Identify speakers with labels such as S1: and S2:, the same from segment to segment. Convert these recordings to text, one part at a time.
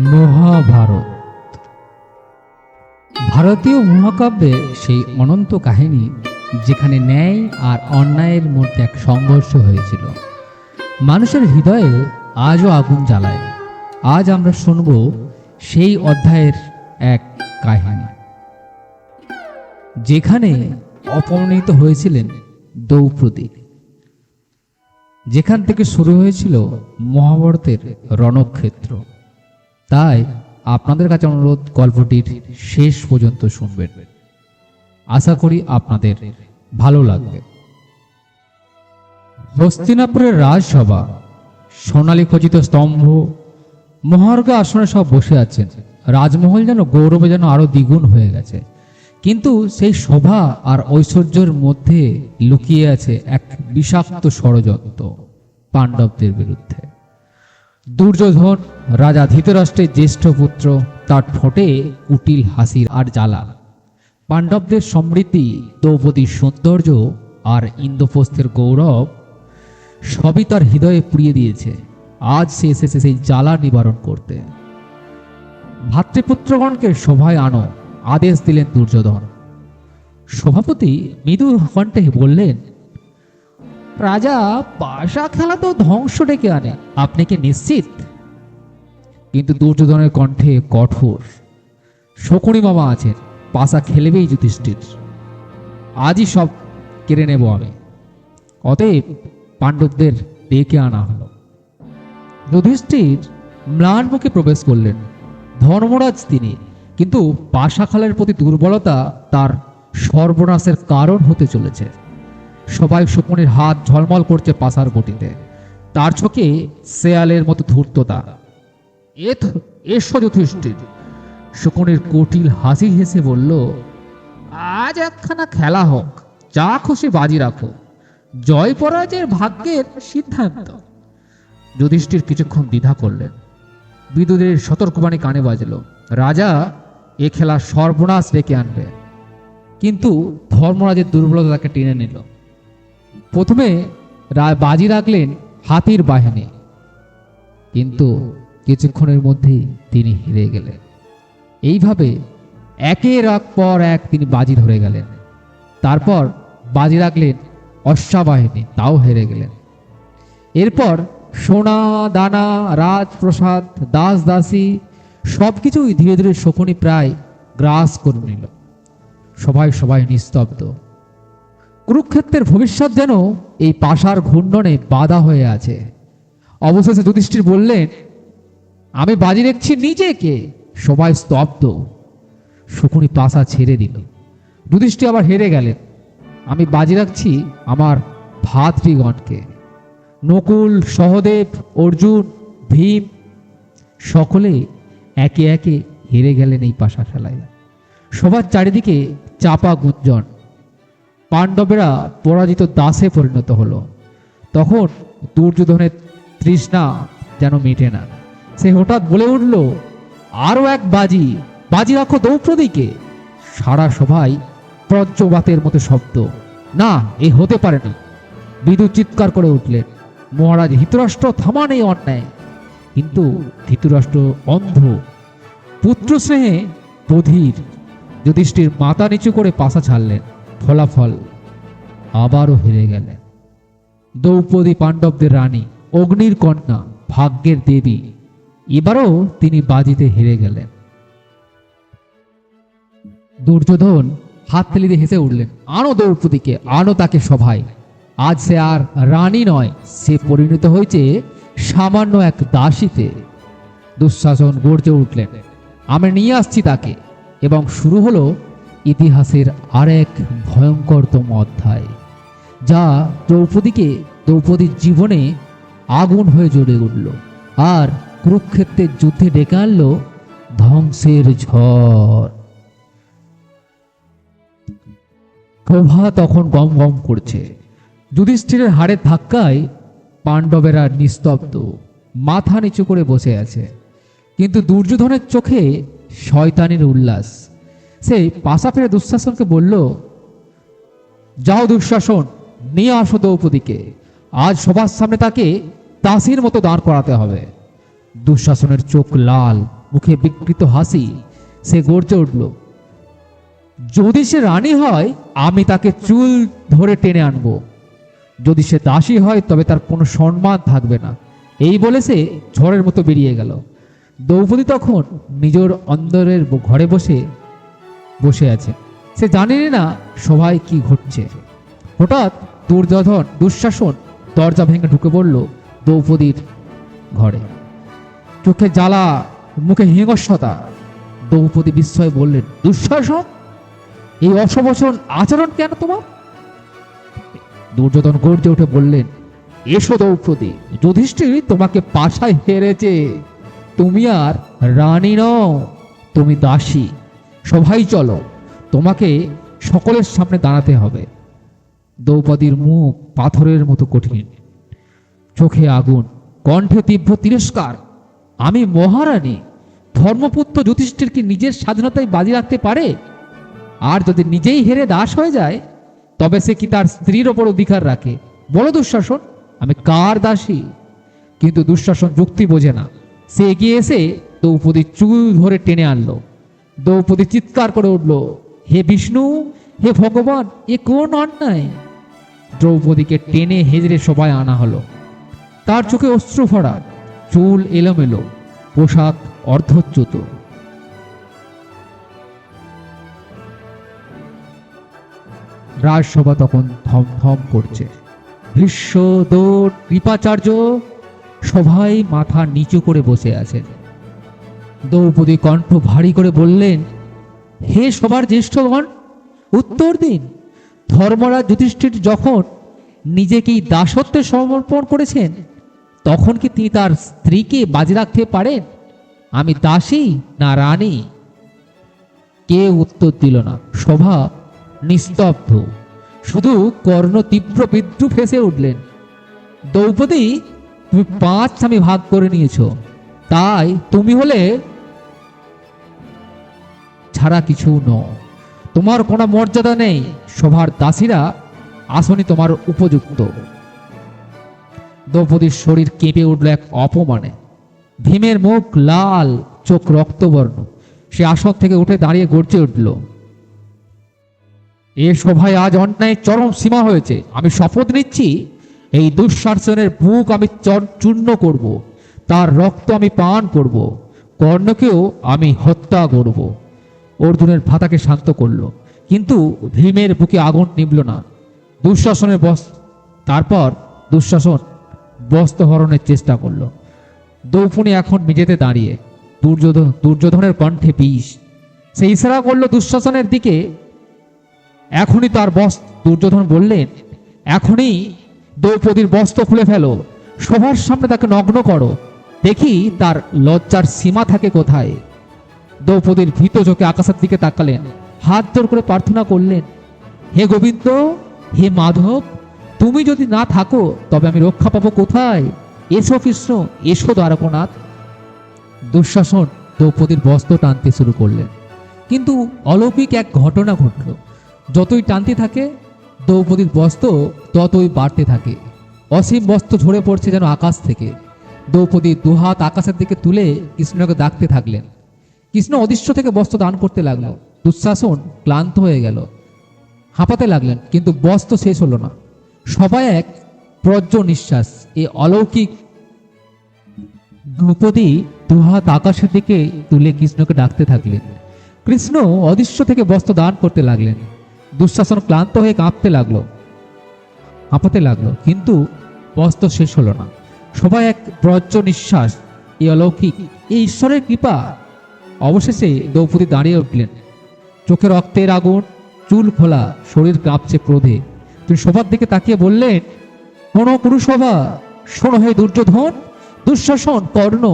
S1: মহাভারত। ভারতীয় মহাকাব্যে সেই অনন্ত কাহিনী যেখানে ন্যায় আর অন্যায়ের মধ্যে এক সংঘর্ষ হয়েছিল। মানুষের হৃদয়ে আজও আগুন জ্বালায়। আজ আমরা শুনব সেই অধ্যায়ের এক কাহিনী। যেখানে অপমানিত হয়েছিলেন দ্রৌপদী। যেখান থেকে শুরু হয়েছিল মহাভারতের রণক্ষেত্র। তাই আপনাদের কাছে অনুরোধ গল্পটির শেষ পর্যন্ত শুনবেন। আশা করি আপনাদের ভালো লাগবে। হস্তিনাপুরের রাজসভা, সোনালী খচিত স্তম্ভ, মহার্ঘ আসনে সব বসে আছেন। রাজমহল যেন গৌরবে যেন আরও দ্বিগুণ হয়ে গেছে। কিন্তু সেই শোভা আর ঐশ্বর্যের মধ্যে লুকিয়ে আছে এক বিষাক্ত ষড়যন্ত্র পাণ্ডবদের বিরুদ্ধে। দুর্যোধন রাজা ধৃতরাষ্ট্রের জ্যেষ্ঠ পুত্র, তার ঠোঁটে কুটিল হাসির আর জ্বালা। পাণ্ডবদের সমৃদ্ধি, দ্রৌপদীর সৌন্দর্য আর ইন্দ্রপ্রস্থের গৌরব সবই তার হৃদয়ে পুড়িয়ে দিয়েছে। আজ সে এসেছে সেই জ্বালা নিবারণ করতে। ভাতৃপুত্রগণকে সভায় আনো, আদেশ দিলেন দুর্যোধন। সভাপতি মৃদু কণ্ঠে বললেন রাজা পাশা খেলা তো ধ্বংস ডেকে আনে। আপনি কি নিশ্চিত? কিন্তু দুর্যোধনের কণ্ঠে কঠোর। শকুনি মামা আছেন, পাশা খেলবেই যুধিষ্ঠির। আজই সব কেড়ে নেব আমি। অতএব পাণ্ডবদের ডেকে আনা হলো। যুধিষ্ঠির ম্লান মুখে প্রবেশ করলেন। ধর্মরাজ তিনি, কিন্তু পাশাখালের প্রতি দুর্বলতা তার সর্বনাশের কারণ হতে চলেছে। সবাই শকুনের হাত ঝলমল করছে পাশার গটিতে তার চোখে শেয়ালের মতো ধূর্ততা। এথ, এসো যথেষ্টির শকুনের কটিল হাসি হেসে বলল, আজ একখানা খেলা হোক, যা খুশি বাজি রাখো। জয় পরাজয়ের ভাগ্যের সিদ্ধান্ত। যুধিষ্ঠির কিছুক্ষণ দ্বিধা করলেন। বিদুদের সতর্কবাণী কানে বাজল, রাজা, এ খেলা সর্বনাশ ডেকে আনবে। কিন্তু ধর্মরাজের দুর্বলতা তাকে টেনে নিল। প্রথমে বাজি রাখলেন হাতির বাহিনী। কিন্তু কিছুক্ষণের মধ্যেই তিনি হেরে গেলেন। এইভাবে একের এক পর এক তিনি বাজি ধরে গেলেন। তারপর বাজি রাখলেন অশ্বাবাহিনী তাও হেরে গেলেন। এরপর সোনা, দানা, রাজপ্রসাদ, দাস, দাসী সব কিছুই ধীরে ধীরে শকুনি প্রায় গ্রাস করে নিল। সবাই সবাই নিস্তব্ধ। কুরুক্ষেত্রের ভবিষ্যৎ যেন এই পাশার ঘূর্ণনে বাধা হয়ে আছে। অবশেষে যুধিষ্ঠির বললেন, আমি বাজি রেখছি নিজেকে, সবাই স্তব্ধ। শকুনি পাশা ছেড়ে দিল। যুধিষ্ঠির আবার হেরে গেলেন। আমি বাজি রাখছি আমার ভাতৃগণকে। নকুল, সহদেব, অর্জুন, ভীম, সকলে একে একে হেরে গেলেন এই পাশা খেলায়। সবার চারিদিকে চাপা গুঞ্জন। পাণ্ডবেরা পরাজিত দাসে পরিণত হলো। তখন দুর্যোধনের তৃষ্ণা যেন মেটে না। সে হঠাৎ বলে উঠল আরও এক বাজি বাজি রাখো দ্রৌপদীকে। সারা সভায় প্রজ্জবাতের মতো শব্দ। না, এ হতে পারে না। বিদুর চিৎকার করে উঠলেন। মহারাজ, ধৃতরাষ্ট্র থামান এই অন্যায়। কিন্তু ধৃতরাষ্ট্র অন্ধ। পুত্র স্নেহে বধির যুধিষ্ঠির মাথা নিচু করে পাশা ছাড়লেন। ফলাফল আবারও হেরে গেলেন। দ্রৌপদী পাণ্ডবদের রানী, অগ্নির কন্যা, ভাগ্যের দেবী, এবারও তিনি বাজিতে হেরে গেলেন। দুর্যোধন হাত তালি দিয়ে হেসে উঠলেন, আনো দ্রৌপদীকে, আনো তাকে সভায়। আজ সে আর রানী নয়, সে পরিণত হয়েছে সামান্য এক দাসীতে। দুঃশাসন গর্জে উঠলেন আমি নিয়ে আসছি তাকে এবং শুরু হলো ইতিহাসের আরেক ভয়ঙ্করতম অধ্যায়, যা দ্রৌপদীকে দ্রৌপদীর জীবনে আগুন হয়ে জ্বলে উঠল আর কুরুক্ষেত্রের যুদ্ধে ডেকে আনলো ধ্বংসের ঝড়। প্রভা তখন গম গম করছে। যুধিষ্ঠিরের হাড়ের ধাক্কায় পাণ্ডবেরা নিস্তব্ধ, মাথা নিচু করে বসে আছে। কিন্তু দুর্যোধনের চোখে শয়তানের উল্লাস। সে পাশা ফিরে দুঃশাসনকে বলল, যাও দুঃশাসন, নিয়ে আসো দ্রৌপদীকে। আজ সবার সামনে তাকে দাসীর মতো দাঁড় করাতে হবে। দুঃশাসনের চোখ লাল, মুখে বিকৃত হাসি, সে গর্জে উঠল, যদি সে রানী হয়, আমি তাকে চুল ধরে টেনে আনব। যদি সে দাসী হয়, তবে তার কোনো সম্মান থাকবে না। এই বলে সে ঝড়ের মতো বেরিয়ে গেল। দ্রৌপদী তখন নিজের অন্দরের ঘরে বসে বসে আছে। সে জানেনি না সবাই কি ঘটছে। হঠাৎ দুর্যোধন, দুঃশাসন, দরজা ভেঙে ঢুকে পড়ল দ্রৌপদীর ঘরে। চোখে জ্বালা, মুখে হিংস্রতা। দ্রৌপদী বিস্ময়ে বললেন, দুঃশাসন? এই অসবচন আচরণ কেন তোমার? দুর্যোধন গর্জে উঠে বললেন, এসো দ্রৌপদী, যুধিষ্ঠির তোমাকে পাশায় হেরেছে। তুমি আর রানী নও, তুমি দাসী। সবাই চলো, তোমাকে সকলের সামনে দাঁড়াতে হবে। দ্রৌপদীর মুখ পাথরের মতো কঠিন, চোখে আগুন, কণ্ঠে তীব্র তিরস্কার। আমি মহারানী, ধর্মপুত্র যুধিষ্ঠির কি নিজের স্বাধীনতায় বাজি রাখতে পারে? আর যদি নিজেই হেরে দাস হয়ে যায়, তবে সে কি তার স্ত্রীর ওপর অধিকার রাখে? বলো দুঃশাসন, আমি কার দাসী? কিন্তু দুঃশাসন যুক্তি বোঝে না। সে এগিয়ে এসে দ্রৌপদীর চুল ধরে টেনে আনলো। দ্রৌপদী চিৎকার করে উঠল, হে বিষ্ণু, হে ভগবান, এ কোন অন্যায়? দ্রৌপদীকে টেনে হেজড়ে সবাই আনা হলো। তার চোখে অশ্রু ভরা, চুল এলোমেলো, পোশাক অর্ধচ্যুত। রাজসভা তখন থমথম করছে। ভীষ্ম দৌড় কৃপাচার্য সবাই মাথা নিচু করে বসে আছেন দ্রৌপদী কণ্ঠ ভারী করে বললেন, হে সবার জ্যেষ্ঠগণ, উত্তর দিন। ধর্মরাজ যুধিষ্ঠির যখন নিজেকেই দাসত্বে সমর্পণ করেছেন, তখন কি তিনি তার স্ত্রীকে বাজি রাখতে পারেন? আমি দাসী না রানী? কে উত্তর দিল না। সভা নিস্তব্ধ। শুধু কর্ণ তীব্র বিদ্রুপ হেসে উঠলেন, দ্রৌপদী, তুমি পাঁচ স্বামী ভাগ করে নিয়েছো। তাই তুমি হলে ছাড়া কিছু ন। তোমার কোনো মর্যাদা নেই। সভার দাসীরা আসনি তোমার উপযুক্ত। দ্রৌপদীর শরীর কেঁপে উঠল এক অপমানে। ভীমের মুখ লাল, চোখ রক্তবর্ণ। সে আসন থেকে উঠে দাঁড়িয়ে গর্জে উঠল, এ সভায় আজ অন্যায় চরম সীমা হয়েছে। আমি শপথ নিচ্ছি, এই দুঃশাসনের বুক আমি চর- চূর্ণ করব। তার রক্ত আমি পান করব, কর্ণকেও আমি হত্যা করব। অর্জুনের ভাতাকে শান্ত করল, কিন্তু ভীমের বুকে আগুন নিবল না। দুঃশাসনের বস, তারপর দুঃশাসন বস্ত্রহরণের চেষ্টা করল। দ্রৌপদী এখন মেঝেতে দাঁড়িয়ে দুর্যোধন দুর্যোধনের কণ্ঠে বিষ। সে ইশারা করল দুঃশাসনের দিকে। এখনই তার বস, দুর্যোধন বললেন, এখনই দ্রৌপদীর বস্ত্র খুলে ফেলো সবার সামনে তাকে নগ্ন করো দেখি তার লজ্জার সীমা থাকে কোথায়। দ্রৌপদীর ভীত চোখে আকাশের দিকে তাকালেন, হাত জোর করে প্রার্থনা করলেন, হে গোবিন্দ, হে মাধব, তুমি যদি না থাকো, তবে আমি রক্ষা পাবো কোথায়? এসো কৃষ্ণ এসো দ্বারকনাথ। দুঃশাসন দ্রৌপদীর বস্ত্র টানতে শুরু করলেন। কিন্তু অলৌকিক এক ঘটনা ঘটল। যতই টানতে থাকে, দ্রৌপদীর বস্ত্র ততই বাড়তে থাকে। অসীম বস্ত্র ঝরে পড়ছে যেন আকাশ থেকে। দ্রৌপদী দুহাত আকাশের দিকে তুলে কৃষ্ণকে ডাকতে থাকলেন। কৃষ্ণ অদৃশ্য থেকে বস্ত্র দান করতে লাগল। দুঃশাসন ক্লান্ত হয়ে গেল। হাঁপাতে লাগলেন, কিন্তু বস্ত্র শেষ হলো না। সবাই এক প্রজ্জ নিঃশ্বাস। এই অলৌকিক দ্রৌপদী দুহাত আকাশের দিকে তুলে কৃষ্ণকে ডাকতে থাকলেন। কৃষ্ণ অদৃশ্য থেকে বস্ত্র দান করতে লাগলেন। দুঃশাসন ক্লান্ত হয়ে কাঁপতে লাগল। হাঁপাতে লাগল, কিন্তু বস্ত্র শেষ হলো না। সবাই এক ব্রজ্য নিঃশ্বাস। এই অলৌকিক, এই ঈশ্বরের কৃপা। অবশেষে দ্রৌপদী দাঁড়িয়ে উঠলেন। চোখে রক্তের আগুন, চুল খোলা, শরীর কাঁপছে ক্রোধে। তিনি সবার দিকে তাকিয়ে বললেন, শোনো পুরুষভা শোনো হে দুর্যোধন, দুঃশাসন কর্ণ।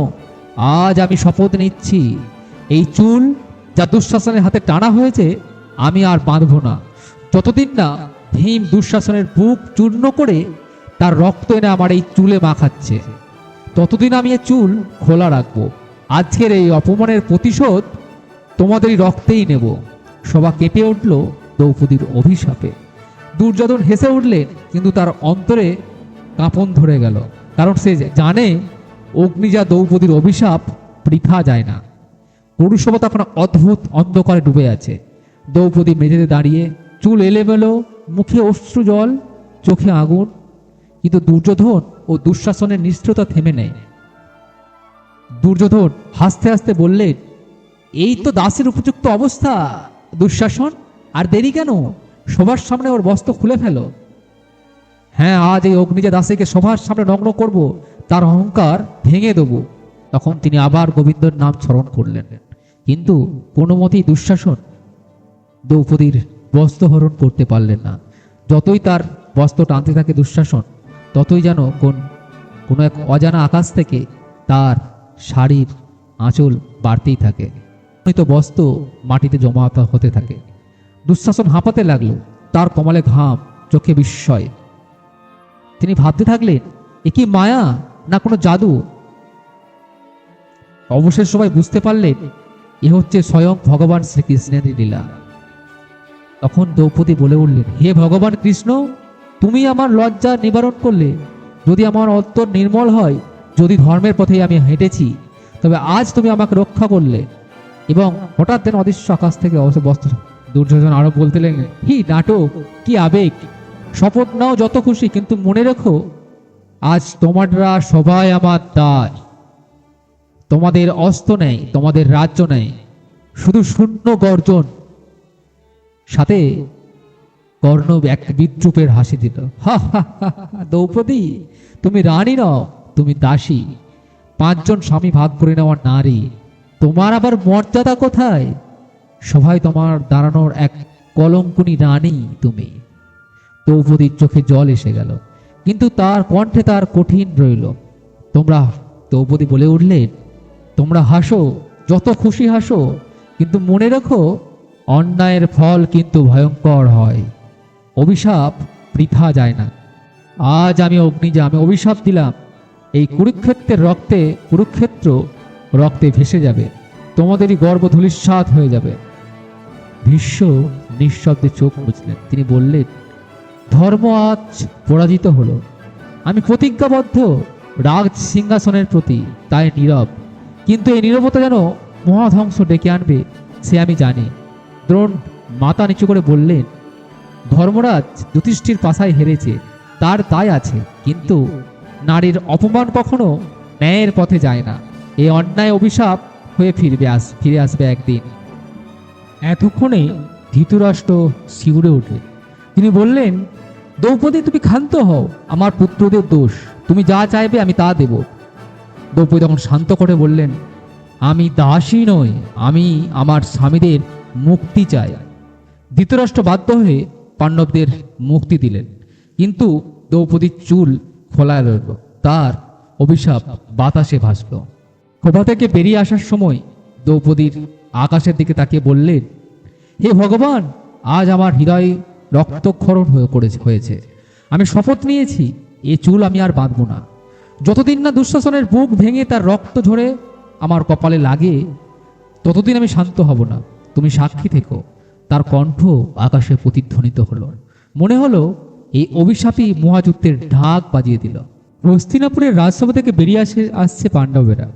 S1: আজ আমি শপথ নিচ্ছি। এই চুল যা দুঃশাসনের হাতে টানা হয়েছে, আমি আর বাঁধব না। যতদিন না ভীম দুঃশাসনের বুক চূর্ণ করে তার রক্ত এনে আমার এই চুলে মাখাচ্ছে। ততদিন আমি এ চুল খোলা রাখব। আজকের এই অপমানের প্রতিশোধ তোমাদেরই রক্তেই নেব। সবা কেঁপে উঠল দ্রৌপদীর অভিশাপে। দুর্যোধন হেসে উঠলেন, কিন্তু তার অন্তরে কাঁপন ধরে গেল। কারণ সে জানে অগ্নিজা দ্রৌপদীর অভিশাপ বৃথা যায় না। পুরুষভা তখন অদ্ভুত অন্ধকারে ডুবে আছে। দ্রৌপদী মেঝেতে দাঁড়িয়ে চুল এলেমেলো, মুখে অশ্রু জল, চোখে আগুন কিন্তু দুর্যোধন ও দুঃশাসনের নিষ্ঠতা থেমে নেয়। দুর্যোধন হাসতে হাসতে বললেন এই তো দাসের উপযুক্ত অবস্থা, দুঃশাসন, আর দেরি কেন? সবার সামনে ওর বস্ত্র খুলে ফেলো। হ্যাঁ আজ এই অগ্নিজা দাসীকে সবার সামনে নগ্ন করব, তার অহংকার ভেঙে দেব। তখন তিনি আবার গোবিন্দর নাম স্মরণ করলেন। কিন্তু কোনো মতেই দুঃশাসন দ্রৌপদীর বস্ত্রহরণ করতে পারলেন না। যতই তার বস্ত্র টানতে থাকে দুঃশাসন ততই যেন কোন কোনো এক অজানা আকাশ থেকে তার শাড়ির আঁচল বাড়তেই থাকে। তো বস্ত্র মাটিতে জমা হতে থাকে। দুঃশাসন হাঁপাতে লাগল, তার কমলে ঘাম চোখে বিস্ময়। তিনি ভাবতে থাকলেন, এ কি মায়া না কোনো জাদু? অবশেষ সবাই বুঝতে পারলেন, এ হচ্ছে স্বয়ং ভগবান শ্রীকৃষ্ণের লীলা। তখন দ্রৌপদী বলে উঠলেন, হে ভগবান কৃষ্ণ তুমি আমার লজ্জা নিবারণ করলে। যদি আমার অন্তর নির্মল হয়, যদি ধর্মের পথে আমি হেঁটেছি, তবে আজ তুমি আমাকে রক্ষা করলে। এবং হঠাৎ যেন অদৃশ্য আকাশ থেকে অবশ্য বস্ত্র দুর্যোধন আরও বলতে লাগলেন হি, নাটক, কি আবেগ! শপথ নাও যত খুশি, কিন্তু মনে রেখো, আজ তোমরা সবাই আমার দায় তোমাদের অস্ত্র নেই, তোমাদের রাজ্য নেই, শুধু শূন্য গর্জন। সাথে কর্ণ এক বিদ্রুপের হাসি দিল। হা হা দ্রৌপদী, তুমি রানী নও, তুমি দাসী। পাঁচজন স্বামী ভাগ করে নেওয়ার নারী। তোমার আবার মর্যাদা কোথায়? সবাই তোমার দাঁড়ানোর এক কলঙ্কুনি রানী তুমি। দ্রৌপদীর চোখে জল এসে গেল, কিন্তু তার কণ্ঠে তার কঠিন রইল। তোমরা, দ্রৌপদী বলে উঠলেন তোমরা হাসো, যত খুশি হাসো, কিন্তু মনে রেখো, অন্যায়ের ফল কিন্তু ভয়ঙ্কর হয়। অভিশাপ বৃথা যায় না। আজ আমি অগ্নিজা আমি অভিশাপ দিলাম, এই কুরুক্ষেত্রের রক্তে, কুরুক্ষেত্র রক্তে ভেসে যাবে। তোমাদেরই গর্ব ধূলিসাৎ হয়ে যাবে। ভীষ্ম নিঃশব্দে চোখ বুঝলেন তিনি বললেন, ধর্ম আজ পরাজিত হলো। আমি প্রতিজ্ঞাবদ্ধ রাজ সিংহাসনের প্রতি, তাই নীরব। কিন্তু এই নীরবতা যেন মহাধ্বংস ডেকে আনবে, সে আমি জানি। দ্রোণ মাথা নিচু করে বললেন ধর্মরাজ যুধিষ্ঠির পাশায় হেরেছে, তার তাই আছে, কিন্তু নারীর অপমান কখনো ন্যায়ের পথে যায় না। এই অন্যায় অভিশাপ হয়ে ফিরবে আস, ফিরে আসবে একদিন। এতক্ষণে ধৃতরাষ্ট্র শিউরে উঠলেন তিনি বললেন, দ্রৌপদী, তুমি ক্ষান্ত হও, আমার পুত্রদের দোষ। তুমি যা চাইবে আমি তা দেব। দ্রৌপদী তখন শান্ত করে বললেন, আমি দাসী নই, আমি আমার স্বামীদের মুক্তি চাই। ধৃতরাষ্ট্র বাধ্য হয়ে পাণ্ডবদের মুক্তি দিলেন। কিন্তু দ্রৌপদীর চুল খোলা রইল। তার অভিশাপ বাতাসে ভাসল। সভা থেকে বেরিয়ে আসার সময় দ্রৌপদীর আকাশের দিকে তাকিয়ে বললেন, হে ভগবান, আজ আমার হৃদয় রক্তক্ষরণ হয়ে করেছে হয়েছে। আমি শপথ নিয়েছি, এ চুল আমি আর বাঁধব না। যতদিন না দুঃশাসনের বুক ভেঙে তার রক্ত ঝরে আমার কপালে লাগে, ততদিন আমি শান্ত হব না। তুমি সাক্ষী থেকো। তার কণ্ঠ আকাশে প্রতিধ্বনিত হলো। মনে হলো এই অভিশাপী মহাযুদ্ধের ঢাক বাজিয়ে দিল। হস্তিনাপুরের রাজসভা থেকে বেরিয়ে আসে, আসছে পাণ্ডবেরা।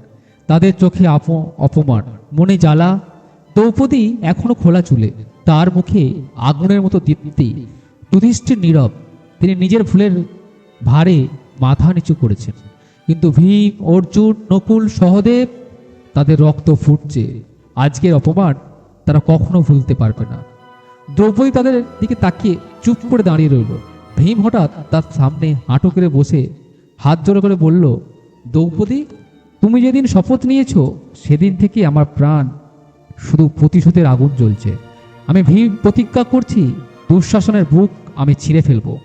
S1: তাদের চোখে অপমান, মনে জ্বালা। দ্রৌপদী এখনও খোলা চুলে, তার মুখে আগুনের মতো দীপ্তি, যুধিষ্ঠির নীরব। তিনি নিজের ভুলের ভারে মাথা নিচু করেছেন। কিন্তু ভীম, অর্জুন, নকুল, সহদেব, তাদের রক্ত ফুটছে। আজকের অপমান তারা কখনো ভুলতে পারবে না। দ্রৌপদী তাদের দিকে তাকিয়ে চুপ করে দাঁড়িয়ে রইল। ভীম হঠাৎ তার সামনে হাঁটু করে বসে হাত জোড়ো করে বলল, দ্রৌপদী, তুমি যেদিন শপথ নিয়েছো, সেদিন থেকে আমার প্রাণ শুধু প্রতিশোধের আগুন জ্বলছে। আমি ভীম প্রতিজ্ঞা করছি, দুঃশাসনের বুক আমি ছিঁড়ে ফেলব।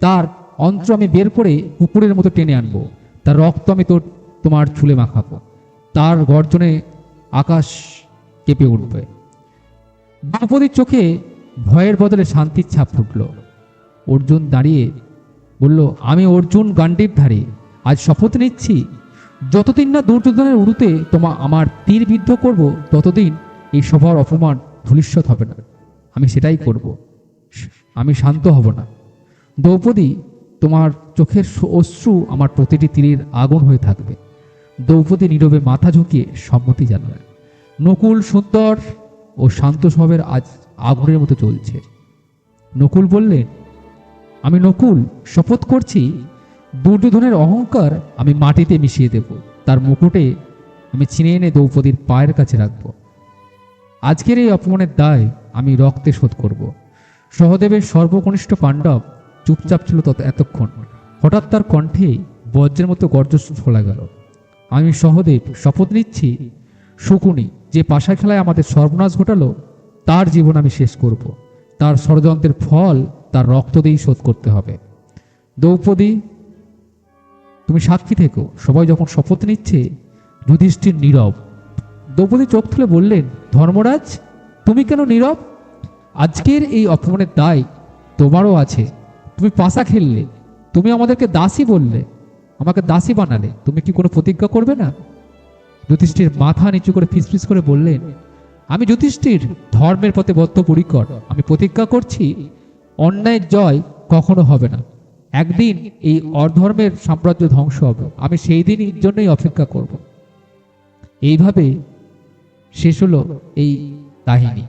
S1: তার অন্ত্র আমি বের করে কুকুরের মতো টেনে আনব। তার রক্ত আমি তোর, তোমার চুলে মাখাবো। তার গর্জনে আকাশ কেঁপে উঠবে। দ্রৌপদীর চোখে ভয়ের বদলে শান্তির ছাপ ফুটল অর্জুন দাঁড়িয়ে বলল, আমি অর্জুন গান্ডীবধারী আজ শপথ নিচ্ছি। যতদিন না দুর্যোধনের উড়ুতে তোমা আমার তীর বিদ্ধ করব, ততদিন এই সভার অপমান ধূলিষ্যৎ হবে না। আমি সেটাই করব। আমি শান্ত হব না। দ্রৌপদী, তোমার চোখের অশ্রু আমার প্রতিটি তীরের আগুন হয়ে থাকবে। দ্রৌপদী নীরবে মাথা ঝুঁকিয়ে সম্মতি জানালেন। নকুল সুন্দর ও শান্ত স্বভাবের আজ আগুনের মতো চলছে নকুল বললেন আমি নকুল, শপথ করছি, দুর্যোধনের অহংকার আমি মাটিতে মিশিয়ে দেব। তার মুকুটে আমি ছিনে এনে দ্রৌপদীর পায়ের কাছে রাখব। আজকের এই অপমানের দায় আমি রক্তে শোধ করব। সহদেবের সর্বকনিষ্ঠ পাণ্ডব চুপচাপ ছিল তত, এতক্ষণ। হঠাৎ তার কণ্ঠে বজ্রের মতো গর্জ শোনা গেল। আমি সহদেব, শপথ নিচ্ছি, শকুনি, যে পাশা খেলায় আমাদের সর্বনাশ ঘটালো তার জীবন আমি শেষ করব। তার ষড়যন্ত্রের ফল তার রক্ত দিয়েই শোধ করতে হবে। দ্রৌপদী, তুমি সাক্ষী থেকো, সবাই যখন শপথ নিচ্ছে, যুধিষ্ঠির নীরব। দ্রৌপদী চোখ তুলে বললেন, ধর্মরাজ, তুমি কেন নীরব? আজকের এই অপমানের দায় তোমারও আছে। তুমি পাশা খেললে, তুমি আমাদেরকে দাসী বললে, আমাকে দাসী বানালে। তুমি কি কোনো প্রতিজ্ঞা করবে না? যুধিষ্ঠির মাথা নিচু করে ফিসফিস করে বললেন আমি যুধিষ্ঠির, ধর্মের পথে বদ্ধ পরিকর। আমি প্রতিজ্ঞা করছি, অন্যায়ের জয় কখনো হবে না। একদিন এই অধর্মের সাম্রাজ্য ধ্বংস হবে। আমি সেই দিনই জন্যই অপেক্ষা করব। এইভাবে শেষ হলো এই কাহিনী।